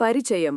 పరిచయం.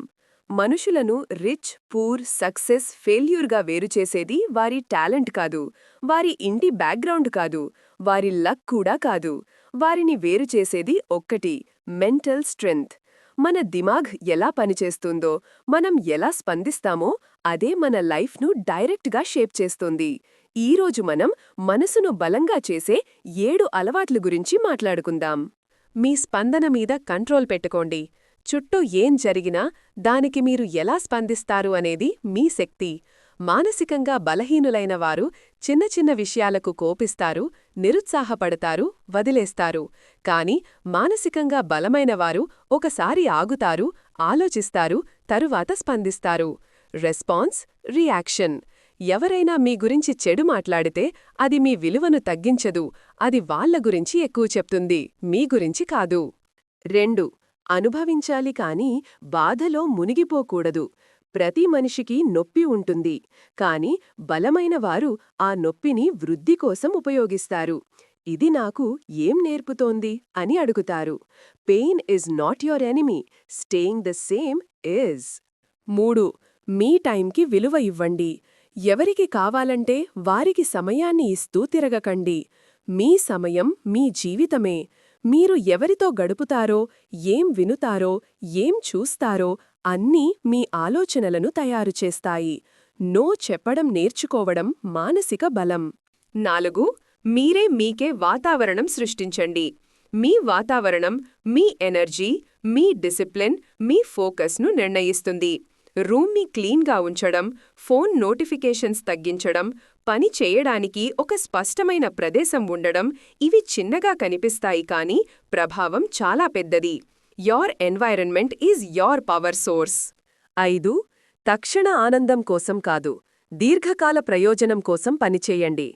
మనుషులను rich poor success ఫెయిల్యూర్గా వేరుచేసేది వారి టాలెంట్ కాదు. వారి ఇంటి బ్యాక్గ్రౌండ్ కాదు. వారి లక్ కూడా కాదు. వారిని వేరుచేసేది ఒక్కటి మెంటల్ స్ట్రెంగ్త్. మన దిమాగ్ ఎలా పనిచేస్తుందో మనం ఎలా స్పందిస్తామో అదే మన లైఫ్ను డైరెక్ట్గా షేప్ చేస్తుంది. ఈరోజు మనం మనసును బలంగా చేసే ఏడు అలవాట్ల గురించి మాట్లాడుకుందాం. మీ స్పందన మీద కంట్రోల్ పెట్టుకోండి. చుట్టూ ఏం జరిగినా దానికి మీరు ఎలా స్పందిస్తారు అనేది మీ శక్తి. మానసికంగా బలహీనులైన వారు చిన్న చిన్న విషయాలకు కోపిస్తారు నిరుత్సాహపడతారు వదిలేస్తారు. కాని మానసికంగా బలమైనవారు ఒకసారి ఆగుతారు ఆలోచిస్తారు తరువాత స్పందిస్తారు. Response reaction. ఎవరైనా మీ గురించి చెడు మాట్లాడితే అది మీ విలువను తగ్గించదు అది వాళ్ళ గురించి ఎక్కువ చెప్తుంది మీ గురించి కాదు. రెండు అనుభవించాలి కాని బాధలో మునిగిపోకూడదు. ప్రతి మనిషికి నొప్పి ఉంటుంది. కాని బలమైన వారు ఆ నొప్పిని వృద్ధి కోసం ఉపయోగిస్తారు. ఇది నాకు ఏం నేర్పుతోంది? అని అడుగుతారు. Pain is not your enemy. Staying the same is మూడు. మీ టైంకి విలువ ఇవ్వండి. ఎవరికి కావాలంటే వారికి సమయాన్ని ఇస్తూ తిరగకండి. మీ సమయం మీ జీవితమే. మీరు ఎవరితో గడుపుతారో ఏం వినుతారో ఏం చూస్తారో అన్నీ మీ ఆలోచనలను తయారుచేస్తాయి నో చెప్పడం నేర్చుకోవడం మానసిక బలం. నాలుగు మీరే మీకే వాతావరణం సృష్టించండి. మీ వాతావరణం మీ ఎనర్జీ మీ డిసిప్లిన్ మీ ఫోకస్ను నిర్ణయిస్తుంది. రూమ్ని క్లీన్గా ఉంచడం ఫోన్ నోటిఫికేషన్స్ తగ్గించడం పని చేయడానికి ఒక స్పష్టమైన ప్రదేశం ఉండడం ఇవి చిన్నగా కనిపిస్తాయి కానీ ప్రభావం చాలా పెద్దది. Your environment is your power source. ఐదు తక్షణ ఆనందం కోసం కాదు దీర్ఘకాల ప్రయోజనం కోసం పనిచేయండి.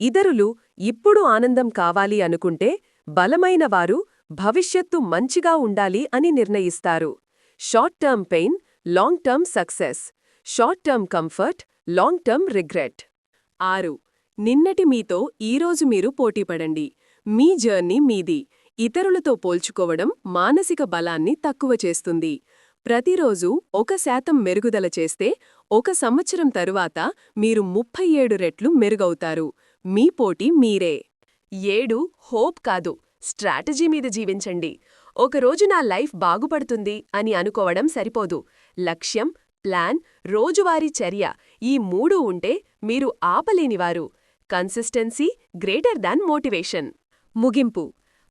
ఇతరులు ఇప్పుడు ఆనందం కావాలి అనుకుంటే బలమైన వారు భవిష్యత్తు మంచిగా ఉండాలి అని నిర్ణయిస్తారు. Short term pain long term success short term comfort long term regret ఆరు నిన్నటి మీతో ఈరోజు మీరు పోటీపడండి మీ జర్నీ మీది. ఇతరులతో పోల్చుకోవడం మానసిక బలాన్ని తక్కువ చేస్తుంది. ప్రతిరోజు ఒక శాతం మెరుగుదల చేస్తే ఒక సంవత్సరం తరువాత మీరు ముప్పై ఏడు రెట్లు మెరుగవుతారు. మీ పోటీ మీరే. ఏడు హోప్ కాదు స్ట్రాటజీ మీద జీవించండి. ఒకరోజు నా లైఫ్ బాగుపడుతుంది అని అనుకోవడం సరిపోదు. లక్ష్యం ప్లాన్ రోజువారీ చర్య ఈ మూడూ ఉంటే మీరు ఆపలేనివారు. Consistency greater than motivation. ముగింపు.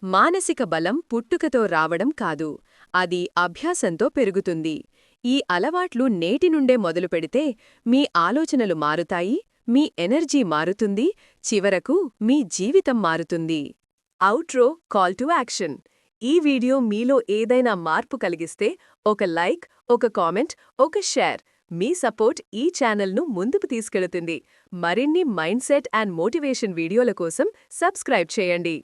మానసిక బలం పుట్టుకతో రావడం కాదు. అది అభ్యాసంతో పెరుగుతుంది. ఈ అలవాట్లు నేటి నుండే మొదలుపెడితే మీ ఆలోచనలు మారుతాయి మీ ఎనర్జీ మారుతుంది చివరకు మీ జీవితం మారుతుంది. Outro call to action. ఈ వీడియో మీలో ఏదైనా మార్పు కలిగిస్తే ఒక లైక్ ఒక కామెంట్ ఒక షేర్ మీ సపోర్ట్ ఈ ఛానల్ను ముందుకు తీసుకెళుతుంది. మరిన్ని మైండ్ సెట్ అండ్ మోటివేషన్ వీడియోల కోసం సబ్స్క్రైబ్ చేయండి.